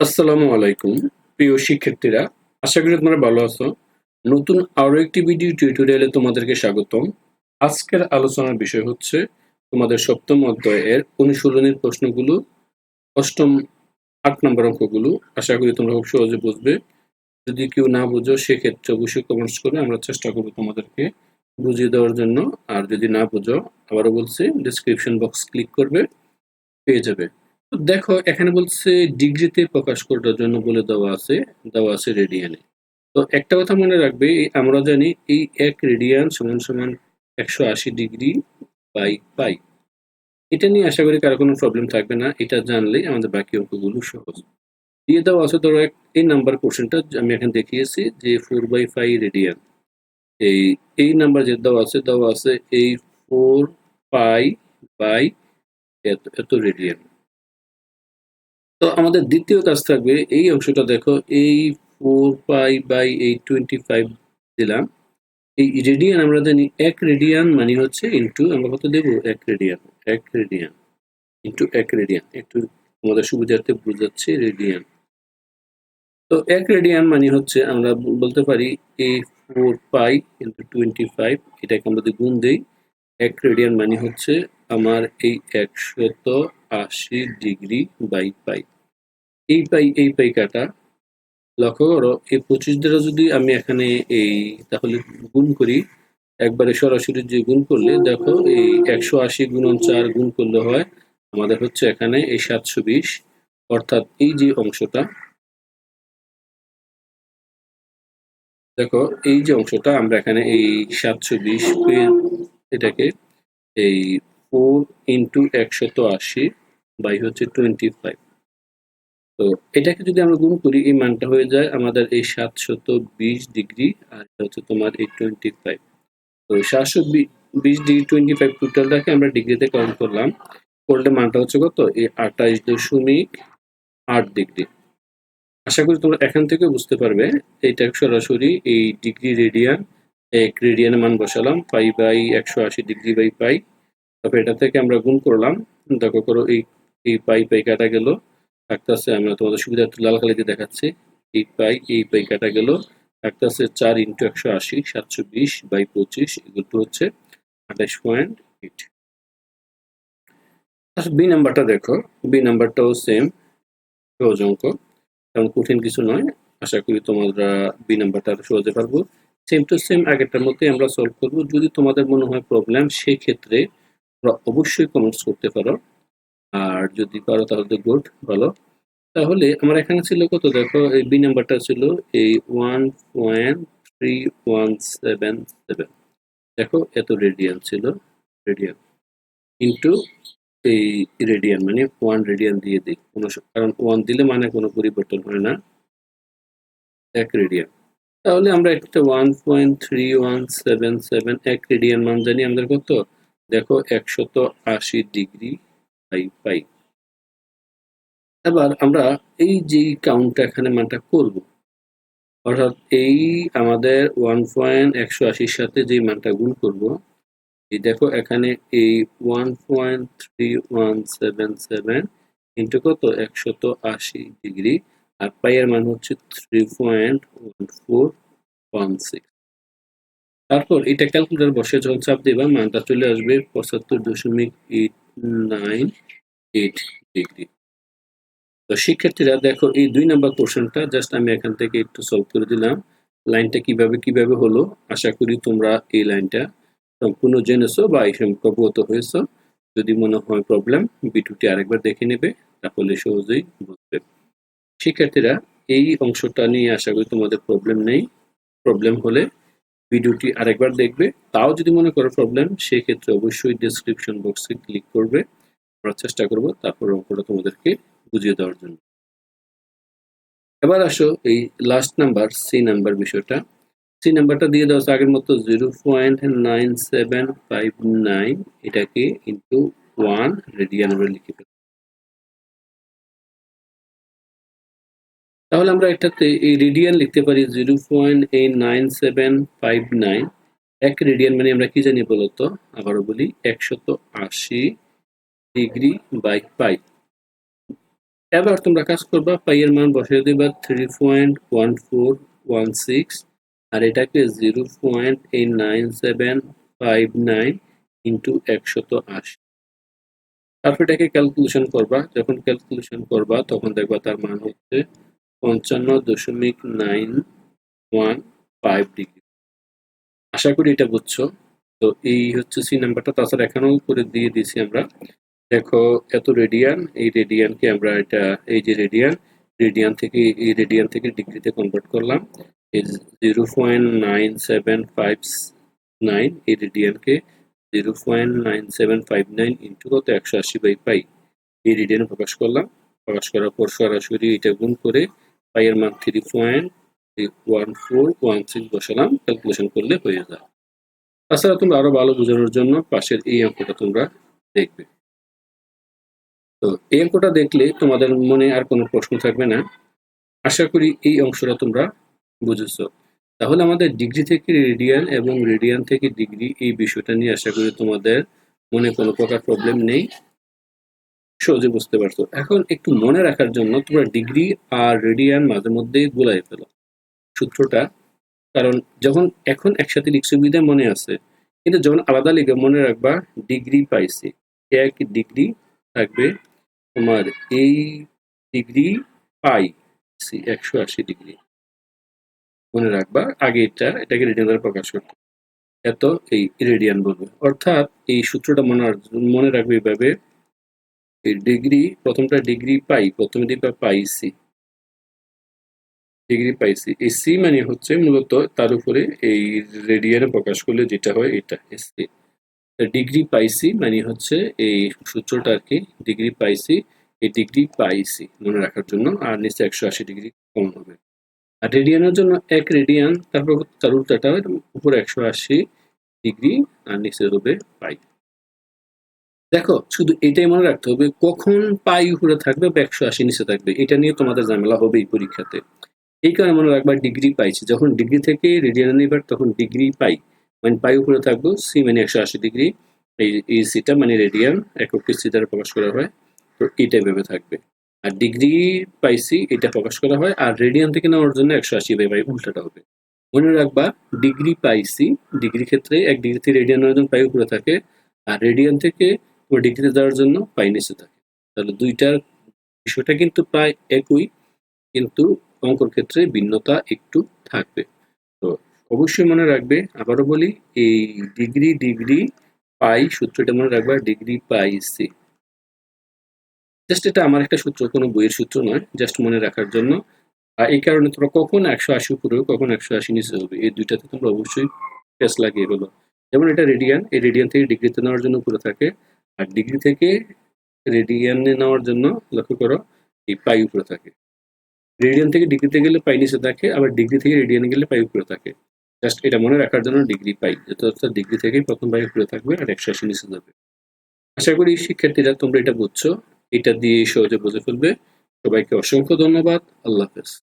আসসালামু আলাইকুম, প্রিয় শিক্ষার্থীরা। আশা করি তোমরা ভালো আছো। নতুন আরও একটি ভিডিও টিউটোরিয়ালে তোমাদেরকে স্বাগতম। আজকের আলোচনার বিষয় হচ্ছে তোমাদের সপ্তম অধ্যায়ের অনুশীলনের প্রশ্নগুলো, অষ্টম আট নম্বর অঙ্কগুলো। আশা করি তোমরা খুব সহজে বুঝবে। যদি কেউ না বুঝো, সেক্ষেত্রে অবশ্যই কমেন্টস করে আমরা চেষ্টা করব তোমাদেরকে বুঝিয়ে দেওয়ার জন্য। আর যদি না বুঝো, আবারও বলছি ডিসক্রিপশন বক্স ক্লিক করবে, পেয়ে যাবে। দেখো, এখানে বলছে ডিগ্রিতে প্রকাশ করার জন্য বলে দেওয়া আছে দেওয়া আছে রেডিয়ানে তো একটা কথা মনে রাখবে আমরা জানি এই এক রেডিয়ান সমান সমান একশো আশি ডিগ্রি বাই পাই। এটা নিয়ে আশা করি কারও কোনো প্রবলেম থাকবে না, এটা জানলেই আমাদের বাকি অঙ্কগুলো সহজ। দিয়ে দেওয়া আছে ধরো এক, এই নাম্বার কোশ্চেনটা আমি এখানে দেখিয়েছি যে ফোর বাই ফাইভ রেডিয়ান এই এই নাম্বার যে দেওয়া আছে দেওয়া আছে এই ফোর পাই বাই এত এত রেডিয়ান তো আমাদের দ্বিতীয় কাজ থাকবে, এই অংশটা দেখো, এই ফোর পাই বাই এই টোয়েন্টি ফাইভ দিলাম। এই রেডিয়ান আমরা জানি এক রেডিয়ান মানে হচ্ছে ইন্টু আমরা কত দেবো? এক রেডিয়ান এক রেডিয়ান ইন্টু এক রেডিয়ান একটু আমাদের সুবিধার্থে বোঝাচ্ছে রেডিয়ান তো এক রেডিয়ান মানে হচ্ছে আমরা বলতে পারি এই four pi into twenty five এটাকে আমরা যদি গুণ দিই এক রেডিয়ান মানে হচ্ছে আমার এই একশত আশি ডিগ্রি বাই পাই। এই পাই এই পাই কাটা লক্ষ্য করো, এই পঁচিশ দ্বারা যদি আমি এখানে এই তাহলে গুণ করি, একবারে সরাসরি যে গুণ করলে, দেখো এই একশো আশি গুণন চার গুণ করলে হয় আমাদের হচ্ছে এখানে এই সাতশো বিশ, অর্থাৎ এই যে অংশটা। দেখো এই যে অংশটা আমরা এখানে এই সাতশো বিশ এটাকে এই ফোর ইন্টু একশত আশি বাই হচ্ছে টোয়েন্টি ফাইভ। তো এটাকে যদি আমরা গুণ করি, এই মানটা হয়ে যায় আমাদের এই সাতশত বিশ ডিগ্রি আর এটা হচ্ছে তোমার এই টোয়েন্টি ফাইভ। তো সাতশো বিশ ডিগ্রি টোয়েন্টি ফাইভ টোটালটাকে আমরা ডিগ্রিতে কাউন্ট করলাম। করলে মানটা হচ্ছে কত? এই আঠাশ দশমিক আট ডিগ্রি। আশা করি তোমরা এখান থেকে বুঝতে পারবে, এইটা সরাসরি এই ডিগ্রি রেডিয়ান এক রেডিয়ানের মান বসালাম, পাই বাই একশো আশি ডিগ্রি বাই পাই। তারপর এটা থেকে আমরা গুণ করলাম, দেখো করো এই এই পাই পাই কাটা গেল। থাকতেছে আমরা তোমাদের সুবিধার্থে লাল কালিতে দেখাচ্ছি। এই পাই এই পাই কাটা গেল। থাকতেছে চার ইন্টু একশো আশি, সাতশো বিশ বাই পঁচিশ এগুলো হচ্ছে আঠাশ পয়েন্ট এইট আচ্ছা বি নাম্বারটা দেখো। বি নাম্বারটাও সেম সহজ অঙ্ক। কারণ কঠিন কিছু নয়। আশা করি তোমরা বি নাম্বারটা সহজে পারব। সেম টু সেম আগেরটার মধ্যে আমরা সলভ করব। যদি তোমাদের মনে হয় প্রবলেম সেই ক্ষেত্রে তোমরা অবশ্যই কমেন্টস করতে পারো। আর যদি পারো তাহলে গুড ভালো। তাহলে আমার এখানে ছিল কত? দেখো, এই বি নাম্বারটা ছিল এই one point three one seven seven দেখো, এত রেডিয়ান ছিল রেডিয়ান ইন্টু এই রেডিয়ান মানে ওয়ান রেডিয়ান দিয়ে দিই। কোনো কারণ ওয়ান দিলে মানে কোনো পরিবর্তন হয় না। এক রেডিয়ান তাহলে আমরা একটা one point three one seven seven এক রেডিয়ান মান জানি, আমাদের কত? দেখো, একশত আশি ডিগ্রি পাই পাই এবার আমরা এই যে কাউন্টটা এখানে মানটা করব, অর্থাৎ এই আমাদের ওয়ান পয়েন্ট একশো আশির সাথে যে মানটা গুণ করব, এই দেখো এখানে এই one point three one seven seven into কত? একশত আশি ডিগ্রি আর পাইয়ের মান হচ্ছে three point one four one six তারপর এটা ক্যালকুলেটার বসে যখন চাপ দেবা, মানটা চলে আসবে পঁচাত্তর দশমিক এইট নাইন এইট ডিগ্রি তো শিক্ষার্থীরা, দেখো এই দুই নাম্বার কোশ্চেনটা জাস্ট আমি এখান থেকে একটু সলভ করে দিলাম। লাইনটা কীভাবে কীভাবে হলো? আশা করি তোমরা এই লাইনটা সম্পূর্ণ জেনেছো বা এই সম্পর্ক হয়েছো। যদি মনে হয় প্রবলেম বিটুটি আরেকবার দেখে নেবে, তাহলে সহজেই বুঝবে। শিক্ষার্থীরা, এই অংশটা নিয়ে আশা করি তোমাদের প্রবলেম নেই। প্রবলেম হলে ভিডিওটি আরেকবার দেখবে। তাও যদি মনে করো প্রবলেম সেক্ষেত্রে অবশ্যই ডিসক্রিপশন বক্সে ক্লিক করবে। আমরা চেষ্টা করব তারপর অঙ্কটা তোমাদেরকে বুঝিয়ে দেওয়ার জন্য। এবার আসো এই লাস্ট নাম্বার সি নাম্বার বিষয়টা। সি নাম্বারটা দিয়ে দেওয়া আগের মতো zero point nine seven five nine এটাকে ইন্টু ওয়ান রেডিয়ান আমরা লিখে তাহলে আমরা এটাতে এই রেডিয়ান লিখতে পারি zero point eight nine seven five nine এক রেডিয়ান মানে আমরা কি জানি বলতো? আবারও বলি, একশত আশি ডিগ্রি বাই পাই এবার তোমরা কাজ করবা পাইয়ের মান বসিয়ে দেবা three point one four one six আর এটাকে zero point eight nine seven five nine into একশত আশি। তারপর এটাকে ক্যালকুলেশন করবা, যখন ক্যালকুলেশন করবা, তখন দেখবা তার মান হচ্ছে পঞ্চান্ন দশমিক নাইন ওয়ান ফাইভ ডিগ্রি। আশা করি এটা বুঝছ। তো এই হচ্ছে সি নাম্বারটা। তাছাড়া এখানেও করে দিয়ে দিয়েছি আমরা। দেখো, এত রেডিয়ান, এই রেডিয়ানকে আমরা এটা, এই যে রেডিয়ান রেডিয়ান থেকে, এই রেডিয়ান থেকে ডিগ্রিতে কনভার্ট করলাম। এই zero point nine seven five nine এই রেডিয়ানকে zero point nine seven five nine into কত? একশো আশি বাই পাই। এই রেডিয়ান প্রকাশ করলাম। প্রকাশ করার পর সরাসরি এটা গুণ করে পাইয়ের মান three point one four one six বসালাম ক্যালকুলেশন করলে হয়ে যায়। তাছাড়া তোমরা আরও ভালো বোঝানোর জন্য পাশের এই অঙ্কটা তোমরা দেখবে। তো এই অঙ্কটা দেখলে তোমাদের মনে আর কোনো প্রশ্ন থাকবে না। আশা করি এই অংশটা তোমরা বুঝেছ। তাহলে আমাদের ডিগ্রি থেকে রেডিয়ান এবং রেডিয়ান থেকে ডিগ্রি এই বিষয়টা নিয়ে আশা করি তোমাদের মনে কোনো প্রকার প্রবলেম নেই। সহজে বুঝতে পারছ। এখন একটু মনে রাখার জন্য তোমরা ডিগ্রি আর রেডিয়ান মাঝে মধ্যে গোলাই ফেলো। সূত্রটা, কারণ যখন এখন একসাথে লিখছো বিদে মনে আছে, কিন্তু যখন আলাদা লিখে মনে রাখবা ডিগ্রি পাইছি। এক ডিগ্রি থাকবে তোমার এই ডিগ্রি পাই একশো আশি ডিগ্রি। মনে রাখবা আগে এটা, এটাকে রেডিয়ান দ্বারা প্রকাশ করতে। এত এই রেডিয়ান বলবে। অর্থাৎ এই সূত্রটা মনে মনে রাখবে এইভাবে এই ডিগ্রি প্রথমটা ডিগ্রি পাই, প্রথমে দিবা পাই সি ডিগ্রি পাইছি এই সি মানে হচ্ছে মূলত তার উপরে এই রেডিয়ানে প্রকাশ করলে যেটা হয় এটা এসি ডিগ্রি পাইসি মানে হচ্ছে এই সূত্রটা আর কি ডিগ্রি পাইসি এই ডিগ্রি পাইসি মনে রাখার জন্য। আর নিচে একশো আশি ডিগ্রি কম হবে। আর রেডিয়ানের জন্য এক রেডিয়ান তারপর তার উল্টাটা উপরে একশো আশি ডিগ্রি আর নিচে হবে পাই। দেখো, শুধু এটাই মনে রাখতে হবে, কখন পাই উপরে থাকবে বা একশো আশি নিচে থাকবে, এটা নিয়ে তোমাদের ঝামেলা হবে এই পরীক্ষাতে। এই কারণে মনে রাখবা ডিগ্রি পাইছি। যখন ডিগ্রি থেকে রেডিয়ান নিবার তখন ডিগ্রি পাই। মানে পাই উপরে থাকব সি মানে একশো আশি ডিগ্রি এই এই সিটা মানে রেডিয়ান একটি সি দ্বারা প্রকাশ করা হয়, তো এইটা ভেবে থাকবে। আর ডিগ্রি পাইছি, এটা প্রকাশ করা হয়, আর রেডিয়ান থেকে নেওয়ার জন্য একশো আশি বাই বাই উল্টাটা হবে। মনে রাখবা ডিগ্রি পাইছি ডিগ্রি ক্ষেত্রে এক ডিগ্রি থেকে রেডিয়ান জন্য পাই উপরে থাকে, আর রেডিয়ান থেকে ডিগ্রিতে দেওয়ার জন্য পাই নিচে থাকে তাহলে দুইটার বিষয়টা কিন্তু প্রায় একই, কিন্তু অঙ্কর ক্ষেত্রে ভিন্নতা একটু থাকবে। তো অবশ্যই মনে রাখবে, আবারও বলি, এই ডিগ্রি ডিগ্রি, পাই সূত্রটা মনে রাখবে, ডিগ্রি, পাই, সি। জাস্ট এটা আমার একটা সূত্র, কোনো বইয়ের সূত্র নয়, জাস্ট মনে রাখার জন্য। আর এই কারণে তোমরা কখন একশো আশি উপরে কখন একশো আশি নিচে হবে, এই দুইটাতে তোমরা অবশ্যই টেস্ট লাগিয়ে গেলো যেমন এটা রেডিয়ান, এই রেডিয়ান থেকে ডিগ্রিতে নেওয়ার জন্য উপরে থাকে। আর ডিগ্রি থেকে রেডিয়ানে নেওয়ার জন্য লক্ষ্য করো, এই পাই উপরে থাকে। রেডিয়ান থেকে ডিগ্রিতে গেলে পাই নিচে থাকে, আবার ডিগ্রি থেকে রেডিয়ানে গেলে পাই উপরে থাকে। জাস্ট এটা মনে রাখার জন্য ডিগ্রি পাই অর্থাৎ ডিগ্রি থেকেই প্রথম পাই উপরে থাকবে আর একশো আশি নিচে যাবে। আশা করি শিক্ষার্থীরা তোমরা এটা বুঝছ। এটা দিয়ে সহজে বুঝে ফেলবে। সবাইকে অসংখ্য ধন্যবাদ। আল্লাহ হাফেজ।